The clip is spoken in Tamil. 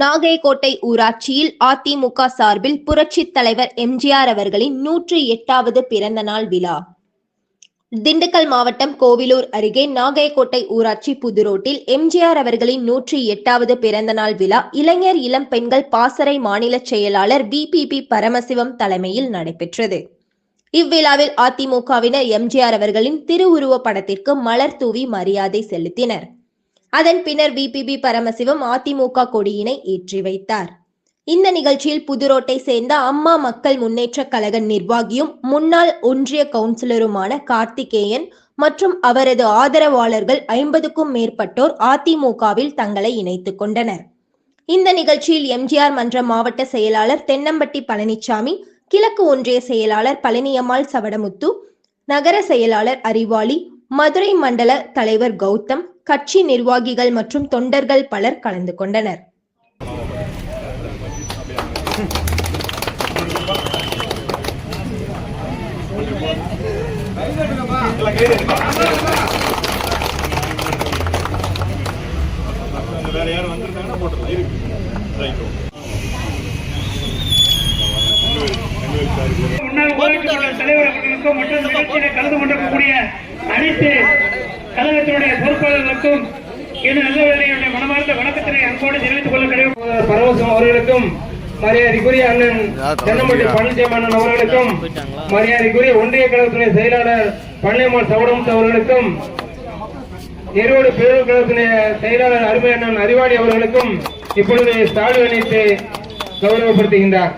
நாகைக்கோட்டை ஊராட்சியில் அதிமுக சார்பில் புரட்சித் தலைவர் எம்ஜிஆர் அவர்களின் நூற்றி எட்டாவது பிறந்த நாள் விழா. திண்டுக்கல் மாவட்டம் கோவிலூர் அருகே நாகைக்கோட்டை ஊராட்சி புதுரோட்டில் எம்ஜிஆர் அவர்களின் நூற்றி எட்டாவது பிறந்த நாள் விழா இளைஞர் இளம் பெண்கள் பாசறை மாநில செயலாளர் விபிபி பரமசிவம் தலைமையில் நடைபெற்றது. இவ்விழாவில் அதிமுகவினர் எம்ஜிஆர் அவர்களின் திருவுருவப் படத்திற்கு மலர் தூவி மரியாதை செலுத்தினர். அதன் பின்னர் விபிபி பரமசிவம் அதிமுக கொடியினை ஏற்றி வைத்தார். இந்த நிகழ்ச்சியில் புதுரோட்டை சேர்ந்த அம்மா மக்கள் முன்னேற்ற கழக நிர்வாகியும் முன்னாள் ஒன்றிய கவுன்சிலருமான கார்த்திகேயன் மற்றும் அவரது ஆதரவாளர்கள் ஐம்பதுக்கும் மேற்பட்டோர் அதிமுகவில் தங்களை இணைத்துக் கொண்டனர். இந்த நிகழ்ச்சியில் எம்ஜிஆர் மன்ற மாவட்ட செயலாளர் தென்னம்பட்டி பழனிசாமி கிழக்கு ஒன்றிய செயலாளர் பழனியம்மாள் சவடமுத்து நகர செயலாளர் அறிவாளி மதுரை மண்டல தலைவர் கௌதம் கட்சி நிர்வாகிகள் மற்றும் தொண்டர்கள் பலர் கலந்து கொண்டனர். வேற யாரும் வந்திருக்காங்கன்னா போட்டுடலாம் இருக்கு ரைட் முன்னாள் ஊராட்சி தலைவர் மற்றும் நிகழ்ச்சியில கலந்து கொண்டிருக்கக்கூடிய அனைத்து கழகத்தினுடைய பொறுப்பாளர்களுக்கும் இந்த நல்ல மனமார்ந்த வணக்கத்தினை அன்போடு தெரிவித்துக் கொள்ள கிடையாது பரவசம் அவர்களுக்கும் மரியாதைக்குரிய அண்ணன் தென்னம்பட்டி பழனிசாமி அண்ணன் அவர்களுக்கும் மரியாதைக்குரிய ஒன்றிய கழகத்துறை செயலாளர் பழனியம்மாள் சவடமுத்து அவர்களுக்கும் ஈரோடு பேரூர் கழகத்தினுடைய செயலாளர் அருமை அண்ணன் அறிவாளி அவர்களுக்கும் இப்பொழுது ஸ்டாலின் அணித்து கௌரவப்படுத்துகின்றார்.